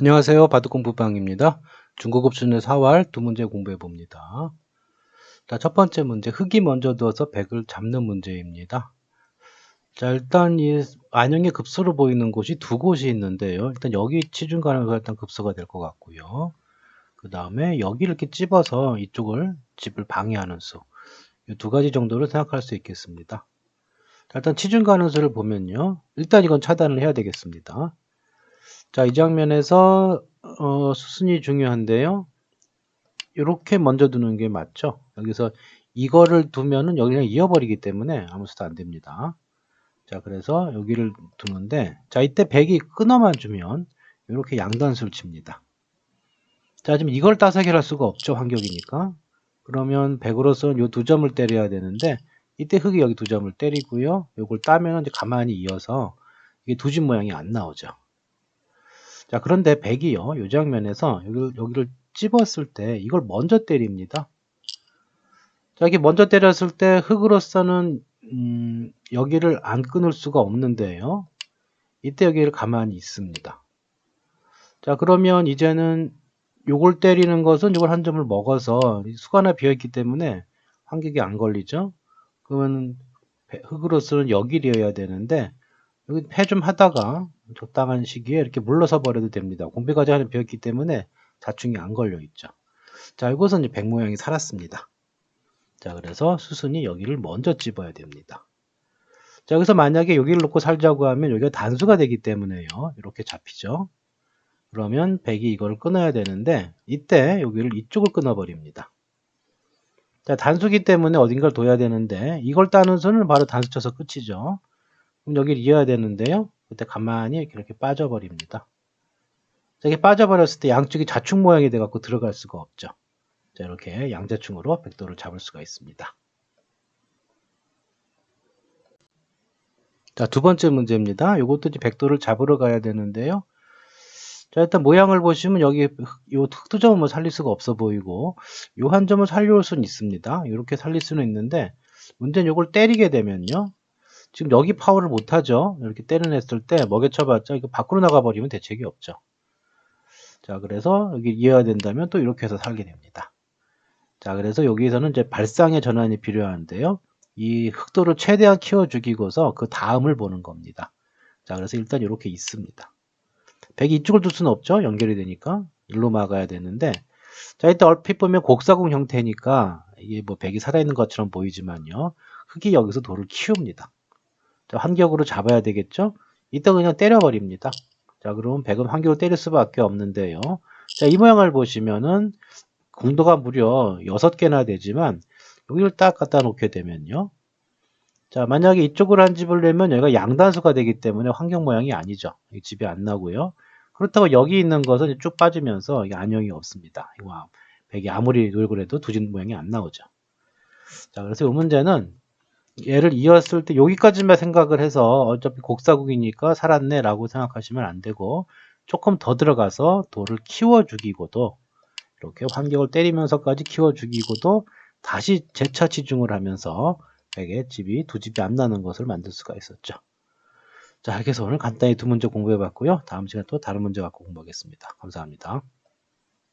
안녕하세요. 바둑공부방입니다. 중고급 수준의 4월 두 문제 공부해 봅니다. 자, 첫 번째 문제, 흙이 먼저 두어서 백을 잡는 문제입니다. 자, 일단 이 안형의 급소로 보이는 곳이 두 곳이 있는데요. 일단 여기 치중간에서 일단 급소가 될 것 같고요. 그 다음에 여기를 이렇게 찝어서 이쪽을 집을 방해하는 수. 이 두 가지 정도를 생각할 수 있겠습니다. 자, 일단 치중가는 수를 보면요. 일단 이건 차단을 해야 되겠습니다. 자, 이 장면에서 어, 수순이 중요한데요. 이렇게 먼저 두는 게 맞죠? 여기서 이거를 두면은 여기랑 이어버리기 때문에 아무 수도 안 됩니다. 자, 그래서 여기를 두는데, 자, 이때 100이 끊어만 주면 이렇게 양단수를 칩니다. 자, 지금 이걸 따서 해결할 수가 없죠. 환경이니까. 그러면 100으로서는 이두 점을 때려야 되는데, 이때 흙이 여기 두 점을 때리고요. 이걸 따면 이제 가만히 이어서 이게 두 집 모양이 안 나오죠. 자, 그런데 100이요. 이 장면에서 여기, 여기를 찝었을 때 이걸 먼저 때립니다. 자, 이게 먼저 때렸을 때 흙으로서는 음, 여기를 안 끊을 수가 없는데요. 이때 여기를 가만히 있습니다. 자, 그러면 이제는 요걸 때리는 것은 이걸 한 점을 먹어서 수가 하나 비어있기 때문에 환격이 안 걸리죠. 그러면 흙으로서는 여기이어야 되는데 여기 해좀 하다가 적당한 시기에 이렇게 물러서 버려도 됩니다. 공백까지 하는 비었기 때문에 자충이 안 걸려 있죠. 자, 이것은 이제 백 모양이 살았습니다. 자, 그래서 수순이 여기를 먼저 찝어야 됩니다. 자, 여기서 만약에 여기를 놓고 살자고 하면 여기가 단수가 되기 때문에요. 이렇게 잡히죠. 그러면 백이 이걸 끊어야 되는데 이때 여기를 이쪽을 끊어버립니다. 자, 단수기 때문에 어딘가를 둬야 되는데 이걸 따는 수는 바로 단수 쳐서 끝이죠. 그럼 여기를 이어야 되는데요. 그때 가만히 이렇게 빠져버립니다. 자, 이게 빠져버렸을 때 양쪽이 자축 모양이 돼갖고 들어갈 수가 없죠. 자, 이렇게 양자충으로 백도를 잡을 수가 있습니다. 자, 두 번째 문제입니다. 이것도 이제 백도를 잡으러 가야 되는데요. 자, 일단 모양을 보시면 여기 요 흑두점은 뭐 살릴 수가 없어 보이고 요 한 점을 살려올 수는 있습니다. 이렇게 살릴 수는 있는데 문제는 이걸 때리게 되면요. 지금 여기 파워를 못하죠. 이렇게 때려냈을 때 먹여쳐봤자 이거 밖으로 나가버리면 대책이 없죠. 자, 그래서 여기 이어야 된다면 또 이렇게 해서 살게 됩니다. 자, 그래서 여기에서는 이제 발상의 전환이 필요한데요. 이 흑도를 최대한 키워 죽이고서 그 다음을 보는 겁니다. 자, 그래서 일단 이렇게 있습니다. 100이 이쪽을 둘 수는 없죠. 연결이 되니까. 일로 막아야 되는데, 자, 일단 얼핏 보면 곡사공 형태니까 이게 뭐 100이 살아있는 것처럼 보이지만요. 흙이 여기서 돌을 키웁니다. 환격으로 잡아야 되겠죠? 이따 그냥 때려버립니다. 자, 그럼 100은 환격으로 때릴 수밖에 없는데요. 자, 이 모양을 보시면은 공도가 무려 6개나 되지만 여기를 딱 갖다 놓게 되면요. 자, 만약에 이쪽으로 한 집을 내면 여기가 양단수가 되기 때문에 환경 모양이 아니죠. 집이 안 나고요. 그렇다고 여기 있는 것은 쭉 빠지면서 안형이 없습니다. 이거 100이 아무리 노력을 해도 두 집 모양이 안 나오죠. 자, 그래서 이 문제는 얘를 이었을 때 여기까지만 생각을 해서 어차피 곡사국이니까 살았네 라고 생각하시면 안 되고 조금 더 들어가서 돌을 키워 죽이고도 이렇게 환경을 때리면서까지 키워 죽이고도 다시 재차 치중을 하면서 백에 집이 두 집이 안 나는 것을 만들 수가 있었죠. 자, 이렇게 해서 오늘 간단히 두 문제 공부해 봤고요. 다음 시간에 또 다른 문제 갖고 공부하겠습니다. 감사합니다.